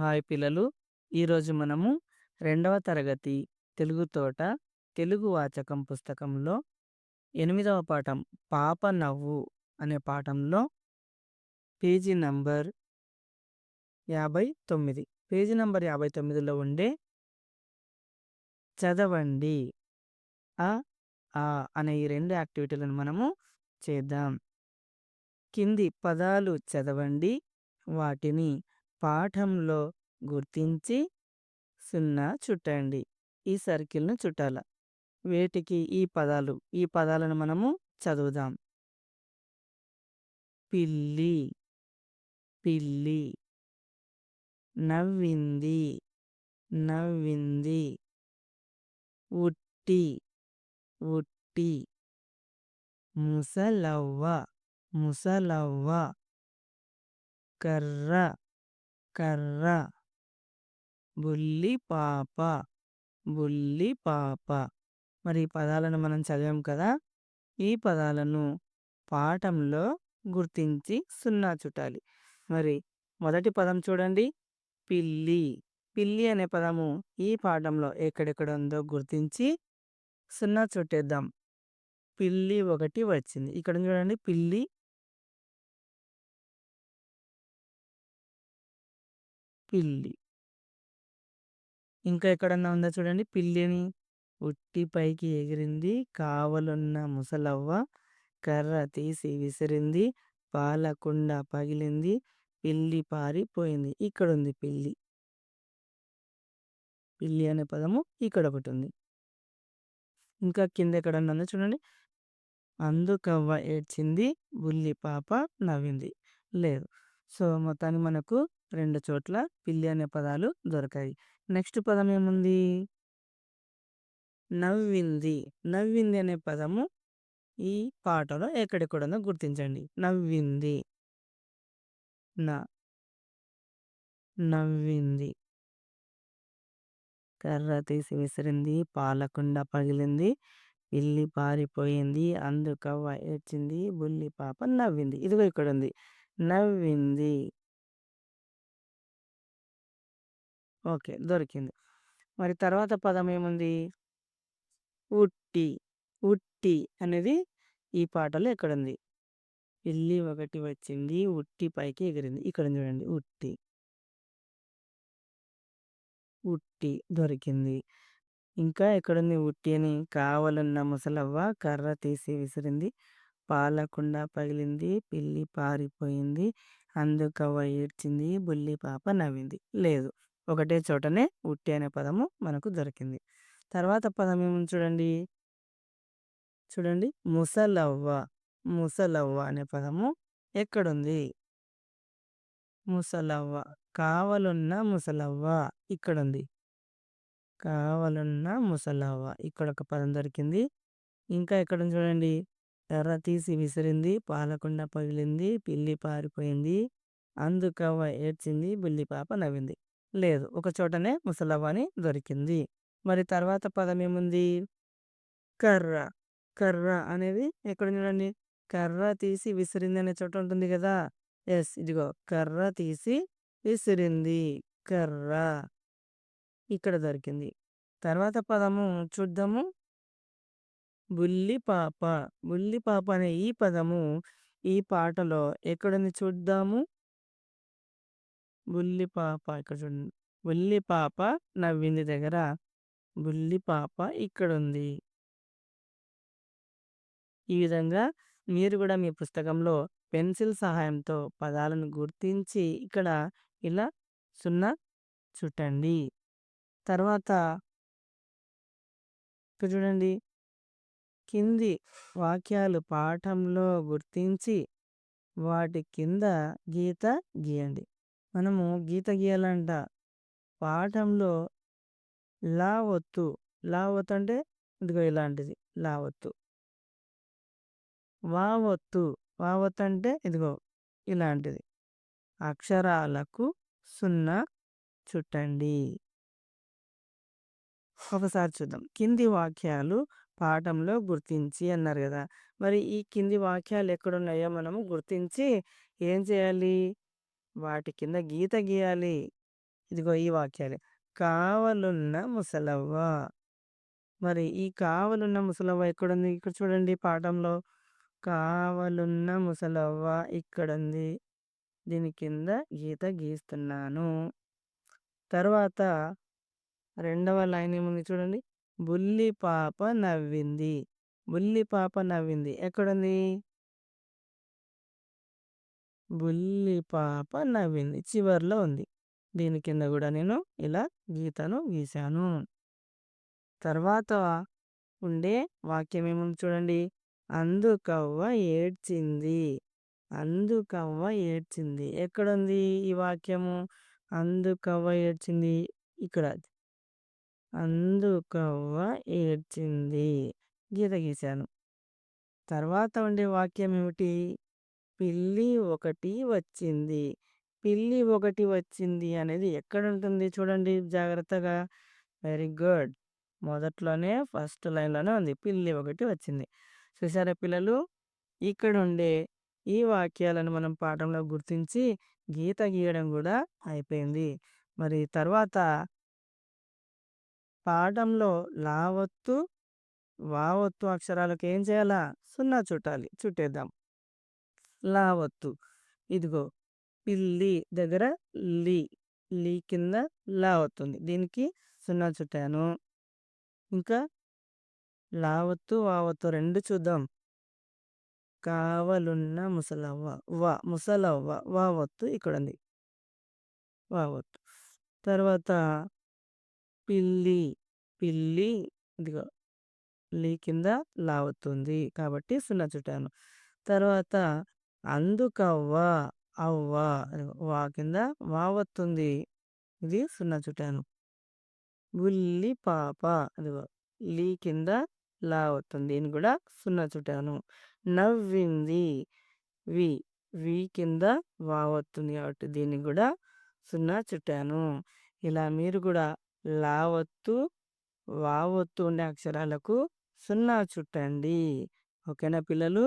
Hi పిల్లలు. ఈరోజు మనము రెండవ తరగతి తెలుగు తోట తెలుగు వాచకం పుస్తకంలో ఎనిమిదవ పాఠం పాప నవ్వు అనే పాఠంలో పేజీ నంబర్ యాభై తొమ్మిది. పేజీ నంబర్ యాభై తొమ్మిదిలో ఉండే చదవండి ఆ ఆ అనే ఈ రెండు యాక్టివిటీలను మనము చేద్దాం. కింది పదాలు చదవండి వాటిని పాఠంలో గుర్తించి సున్నా చుట్టండి. ఈ సర్కిల్ను చుట్టాల. వేటికి ఈ పదాలు? ఈ పదాలను మనము చదువుదాం. పిల్లి. పిల్లి. నవ్వింది. నవ్వింది. ఉట్టి. ఉట్టి. ముసలవ్వ. ముసలవ్వ. కర్ర. కర్ర బుల్లి పాప బుల్లి పాప. మరి ఈ పదాలను మనం చదివాం కదా! ఈ పదాలను పాఠంలో గుర్తించి సున్నా చుట్టాలి. మరి మొదటి పదం చూడండి. పిల్లి. పిల్లి అనే పదము ఈ పాఠంలో ఎక్కడెక్కడ ఉందో గుర్తించి సున్నా చుట్టేద్దాం. పిల్లి ఒకటి వచ్చింది. ఇక్కడ చూడండి. పిల్లి పిల్లి. ఇంకా ఎక్కడన్నా ఉందా చూడండి. పిల్లిని ఉట్టి పైకి ఎగిరింది. కావలున్న ముసలవ్వ కర్ర తీసి విసిరింది. పాలకుండ పగిలింది. పిల్లి పారిపోయింది. ఇక్కడ ఉంది పిల్లి. పిల్లి అనే పదము ఇక్కడ ఒకటి ఉంది ఇంకా కింద ఎక్కడన్నా ఉందా చూడండి. అందుకవ్వ ఏడ్చింది. బుల్లి పాప నవ్వింది. లేదు. సో మొత్తానికి మనకు రెండు చోట్ల పిల్లి అనే పదాలు దొరకాయి. నెక్స్ట్ పదం ఏముంది? నవ్వింది. నవ్వింది అనే పదము ఈ పాటలో ఎక్కడెక్కడుందో గుర్తించండి. నవ్వింది. నా. నవ్వింది. కర్ర తీసి విసిరింది. పాలకుండ పగిలింది. పిల్లి పారిపోయింది. అందుకవ్వ ఏడ్చింది. బుల్లి పాప నవ్వింది. ఇదిగో ఇక్కడ ఉంది నవ్వింది. ఓకే. దొరికింది. మరి తర్వాత పదం ఏముంది? ఉట్టి. ఉట్టి అనేది ఈ పాటలో ఎక్కడుంది? పిల్లి ఒకటి వచ్చింది ఉట్టి పైకి ఎగిరింది. ఇక్కడ చూడండి ఉట్టి. ఉట్టి దొరికింది. ఇంకా ఎక్కడుంది ఉట్టి అని? కావలున్న ముసలవ్వ కర్ర తీసి విసిరింది. పాలకుండ పగిలింది పిల్లి పారిపోయింది. అందుకవ్వ ఏడ్చింది బుల్లి పాప నవ్వింది. లేదు. ఒకటే చోటనే ఉట్టి అనే పదము మనకు దొరికింది. తర్వాత పదం ఏముంది చూడండి? చూడండి. ముసలవ్వ ముసలవ్వ అనే పదము ఎక్కడుంది? ముసలవ్వ. కావలున్న ముసలవ్వ ఇక్కడుంది. కావలున్న ముసలవ్వ. ఇక్కడ ఒక పదం దొరికింది. ఇంకా ఎక్కడ చూడండి? ఎర్ర తీసి విసిరింది పాలకుండా పగిలింది పిల్లి పారిపోయింది అందుకవ్వ ఏడ్చింది బిల్లి పాప నవ్వింది. లేదు. ఒక చోటనే ముసలవ్వ దొరికింది. మరి తర్వాత పదం ఏముంది? కర్ర. కర్ర అనేది ఎక్కడ చూడండి. కర్ర తీసి విసిరింది అనే చోట ఉంటుంది కదా! ఎస్. ఇదిగో కర్ర తీసి విసిరింది. కర్ర ఇక్కడ దొరికింది. తర్వాత పదము చూద్దాము. బుల్లి పాప. బుల్లి పాప అనే ఈ పదము ఈ పాటలో ఎక్కడని చూద్దాము? బుల్లి పాప ఇక్కడ చూడండి. బుల్లి పాప నవ్వింది దగ్గర. బుల్లి పాప ఇక్కడుంది. ఈ విధంగా మీరు కూడా మీ పుస్తకంలో పెన్సిల్ సహాయంతో పదాలను గుర్తించి ఇక్కడ ఇలా సున్నా చుట్టండి. తర్వాత ఇక్కడ చూడండి. కింది వాక్యాలు పాఠంలో గుర్తించి వాటి కింద గీత గీయండి. మనము గీత గీయాలంట. పాఠంలో లా ఒత్తు లా ఒత్తు అంటే ఇదిగో ఇలాంటిది. లా ఒత్తు వా ఒత్తు వా ఒత్తు అంటే ఇదిగో ఇలాంటిది. అక్షరాలకు సున్నా చుట్టండి. ఒకసారి చూద్దాం. కింది వాక్యాలు పాఠంలో గుర్తించి అన్నారు కదా. మరి ఈ కింది వాక్యాలు ఎక్కడున్నాయో మనము గుర్తించి ఏం చేయాలి? వాటి కింద గీత గీయాలి ఇదిగో ఈ వాక్యాలు. కావలున్న ముసలవ్వ. మరి ఈ కావలున్న ముసలవ్వ ఎక్కడుంది? ఇక్కడ చూడండి పాఠంలో. కావలున్న ముసలవ్వ ఇక్కడుంది. దీని కింద గీత గీస్తున్నాను. తర్వాత రెండవ లైన్ ఏముంది చూడండి. బుల్లి పాప నవ్వింది. బుల్లి పాప నవ్వింది. ఎక్కడుంది? బుల్లి పాప నవ్వింది. చివర్లో ఉంది. దీని కింద కూడా నేను ఇలా గీతను గీశాను. తర్వాత ఉండే వాక్యం ఏముంది చూడండి. అందుకవ్వ ఏడ్చింది. అందుకవ్వ ఏడ్చింది. ఎక్కడుంది ఈ వాక్యము? అందుకవ్వ ఏడ్చింది. ఇక్కడ. అందుకవ్వ ఏడ్చింది. గీత గీశాను. తర్వాత ఉండే వాక్యం ఏమిటి? పిల్లి ఒకటి వచ్చింది. పిల్లి ఒకటి వచ్చింది అనేది ఎక్కడుంటుంది చూడండి జాగ్రత్తగా. Very good. మొదట్లోనే ఫస్ట్ లైన్‌లోనే ఉంది. పిల్లి ఒకటి వచ్చింది. చూసారా పిల్లలు? ఇక్కడుండే ఈ వాక్యాలను మనం పాఠంలో గుర్తించి గీత గీయడం గూడా అయిపోయింది. మరి తర్వాత పాఠంలో లావత్తు, వావత్తు అక్షరాలకు ఏం చేయాలా? సున్నా చుట్టాలి. చుట్టేద్దాం. లావత్తు. ఇదిగో పిల్లి దగ్గర లీ లీ కింద లావత్తుంది దీనికి సున్నా చుట్టాను. ఇంకా లావత్తు, వావత్తు రెండు చూద్దాం. కావలున్న ముసలవ్వ. వా ముసలవ్వ. వావత్తు ఇక్కడుంది. వావత్తు. తర్వాత పిల్లి. పిల్లి ఇదిగో లీ కింద లావత్తుంది కాబట్టి సున్నా చుట్టాను. తర్వాత అందుకవ్వ. అవ్వ. వా కింద వావత్తుంది. ఇది సున్నా చుట్టాను. బుల్లి పాప. ఇదిగో లీ కింద లా అవుతుంది దీన్ని కూడా సున్నా చుట్టాను. నవ్వింది. వి. వి కింద వావత్తుంది కాబట్టి దీన్ని కూడా సున్నా చుట్టాను. ఇలా మీరు కూడా లావత్తు, వావత్తు ఉండే అక్షరాలకు సున్నా చుట్టండి. ఓకేనా పిల్లలు?